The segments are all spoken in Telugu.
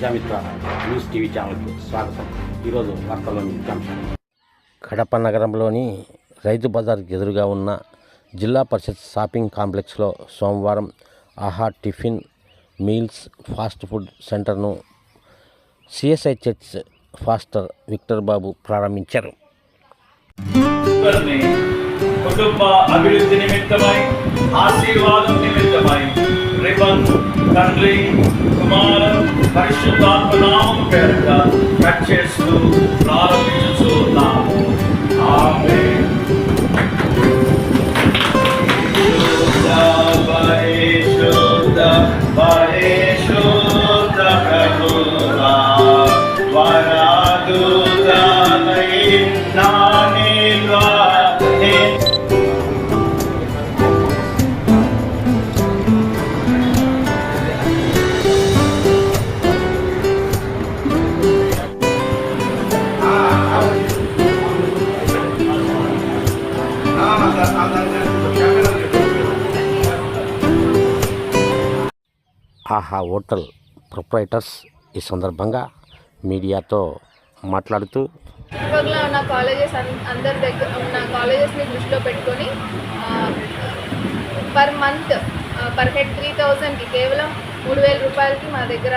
ప్రజామిత్ర న్యూస్ టీవీ ఛానల్కి స్వాగతం. ఈరోజు వార్తల్లోని ముఖ్యాంశాలు కడప నగరంలోని రైతు బజార్కి ఎదురుగా ఉన్న జిల్లా పరిషత్ షాపింగ్ కాంప్లెక్స్లో సోమవారం ఆహా టిఫిన్ మీల్స్ ఫాస్ట్ ఫుడ్ సెంటర్ను CSI church pastor Victor Babu ప్రారంభించారు. కుటుంబ అభివృద్ధి నిమిత్తమై ఆశీర్వాదం నిమిత్తమై రిబన్ తండ్రి కుమార పరిశుద్ధాత్మ నామం పేరుట కట్ చేస్తూ ప్రారంభించుతున్నాము ఆమేన్. శుద్ధ పరిశుద్ధ పరిశుద్ధ ప్రభువా, వరాదుతానై ఆహా హోటల్ ప్రొప్రైటర్స్ ఈ సందర్భంగా మీడియాతో మాట్లాడుతూ చుట్టుపక్కల ఉన్న కాలేజెస్ అందరి దగ్గర ఉన్న కాలేజెస్ని దృష్టిలో పెట్టుకొని per month per head three థౌజండ్కి కేవలం మూడు వేల రూపాయలకి మా దగ్గర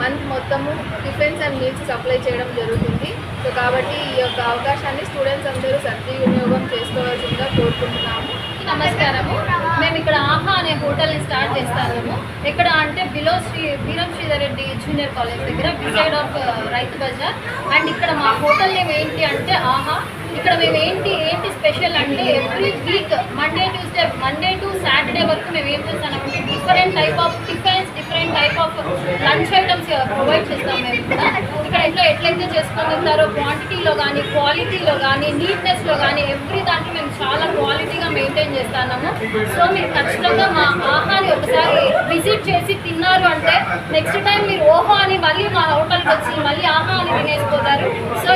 మంత్ మొత్తము టిఫిన్స్ అండ్ మీల్స్ సప్లై చేయడం జరుగుతుంది. సో కాబట్టి ఈ యొక్క అవకాశాన్ని స్టూడెంట్స్ అందరూ సద్వినియోగం చేసుకోవాల్సిందిగా కోరుకుంటున్నాము. నమస్కారము. మేము ఇక్కడ ఆహా అనే హోటల్ని స్టార్ట్ చేస్తాము. ఎక్కడ అంటే below Sri Veeram Sridhar Reddy junior college దగ్గర beside of Rythu Bazaar. And ఇక్కడ మా హోటల్ నేమ్ ఏంటి అంటే ఆహా. ఇక్కడ మేము ఏంటి ఏంటి స్పెషల్ అంటే every week Monday Tuesday Monday to Saturday వరకు మేము ఏం చేస్తామంటే different type of tiffins different type of lunch items provide చేస్తాం మేము ఇక్కడ ఇక్కడ ఎట్లా ఎట్లయితే చేసుకుంటారో క్వాంటిటీలో కానీ క్వాలిటీలో కానీ నీట్నెస్లో కానీ ఎవ్రీ దాంట్లో మేము చాలా క్వాలిటీగా మెయింటైన్ చేస్తున్నాము. సో మీరు ఖచ్చితంగా మా ఆహాని ఒకసారి విజిట్ చేసి తిన్నారు అంటే నెక్స్ట్ టైం మీరు ఓహో అని మళ్ళీ మా హోటల్కి వచ్చి మళ్ళీ ఆహా అని తినేసిపోతారు. సో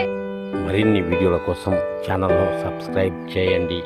మరిన్ని వీడియోల కోసం ఛానల్ను సబ్స్క్రైబ్ చేయండి.